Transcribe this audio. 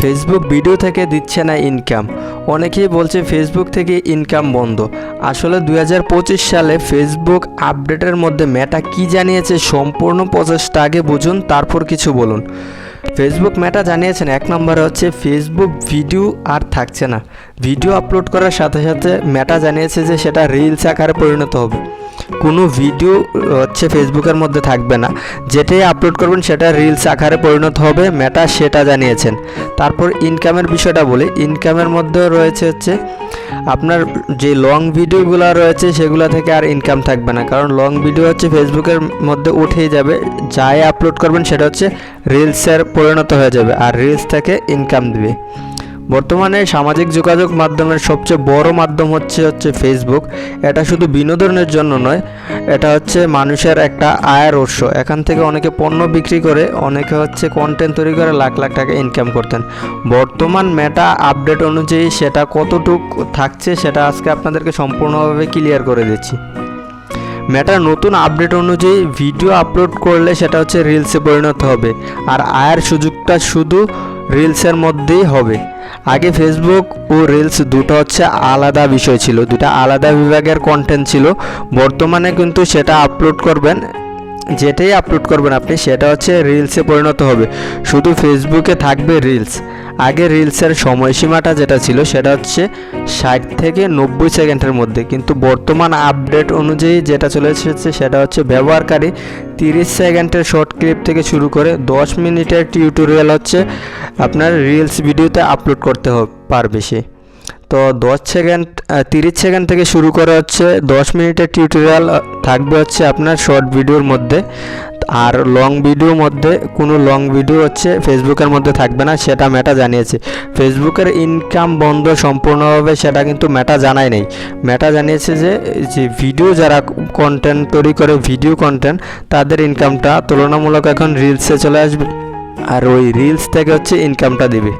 Facebook video থেকে দিচ্ছে না ইনকাম অনেকেই বলছে ফেসবুক থেকে ইনকাম বন্ধ। আসলে দু হাজার পঁচিশ সালে ফেসবুক আপডেটের মধ্যে মেটা কি জানিয়েছে সম্পূর্ণ প্রসেসটা আগে বুঝুন, তারপর কিছু বলুন। ফেসবুক মেটা জানিয়েছেন, এক নম্বরে হচ্ছে ফেসবুক ভিডিও আর থাকছে না। ভিডিও আপলোড করার সাথে সাথে মেটা জানিয়েছে যে সেটা রিলস আকারে পরিণত হবে। কোনো ভিডিও হচ্ছে ফেসবুকের মধ্যে থাকবে না। যেটাই আপলোড করবেন সেটা রিলস আকারে পরিণত হবে মেটা সেটা জানিয়েছেন। তারপর ইনকামের বিষয়টা বলি। ইনকামের মধ্যে রয়েছে হচ্ছে, আপনার যে লং ভিডিওগুলো রয়েছে সেগুলো থেকে আর ইনকাম থাকবে না। কারণ লং ভিডিও হচ্ছে ফেসবুকের মধ্যে উঠেই যাবে। যাই আপলোড করবেন সেটা হচ্ছে রিলসের পরিণত হয়ে যাবে। আর রিলস থেকে ইনকাম দিবে। বর্তমানে সামাজিক যোগাযোগ মাধ্যমের সবচেয়ে বড় মাধ্যম হচ্ছে হচ্ছে ফেসবুক এটা শুধু বিনোদনের জন্য নয়, এটা হচ্ছে মানুষের একটা আয়ের উৎস। এখান থেকে অনেকে পণ্য বিক্রি করে, অনেকে হচ্ছে কন্টেন্ট তৈরি করে, লাখ লাখ টাকা ইনকাম করতেন। বর্তমান মেটা আপডেট অনুযায়ী সেটা কতটুক থাকছে, সেটা আজকে আপনাদেরকে সম্পূর্ণভাবে ক্লিয়ার করে দিচ্ছি। মেটার নতুন আপডেট অনুযায়ী ভিডিও আপলোড করলে সেটা হচ্ছে রিলসে পরিণত হবে। আর আয়ের সুযোগটা শুধু রিলসের মধ্যেই হবে। আগে ফেসবুক ও রিলস দুটো হচ্ছে আলাদা বিষয় ছিল, দুটা আলাদা বিভাগের কন্টেন্ট ছিল। বর্তমানে কিন্তু সেটা আপলোড করবেন যেটাই আপলোড করবেন আপনি, সেটা হচ্ছে রিলসে পরিণত হবে। শুধু ফেসবুকে থাকবে রিলস আগে রিলসের সময়সীমাটা যেটা ছিল, সেটা হচ্ছে ষাট থেকে নব্বই সেকেন্ডের মধ্যে। কিন্তু বর্তমান আপডেট অনুযায়ী যেটা চলে এসেছে, সেটা হচ্ছে ব্যবহারকারী তিরিশ সেকেন্ডের শর্ট ক্লিপ থেকে শুরু করে দশ মিনিটের টিউটোরিয়াল হচ্ছে আপনার রিলস ভিডিওতে আপলোড করতে পারবে সে। তো দশ সেকেন্ড তিরিশ সেকেন্ড থেকে শুরু করে হচ্ছে। দশ মিনিটের টিউটোরিয়াল থাকবে হচ্ছে আপনার শর্ট ভিডিওর মধ্যে। আর লং ভিডিওর মধ্যে কোনো লং ভিডিও হচ্ছে ফেসবুকের মধ্যে থাকবে না, সেটা মেটা জানিয়েছে। ফেসবুকের ইনকাম বন্ধ সম্পূর্ণভাবে, সেটা কিন্তু মেটা জানায় নেই। মেটা জানিয়েছে যে যে ভিডিও যারা কন্টেন্ট তৈরি করে ভিডিও কন্টেন্ট তাদের ইনকামটা তুলনামূলক এখন রিলসে চলে আসবে। আর ওই রিলস থেকে হচ্ছে ইনকামটা দিবে।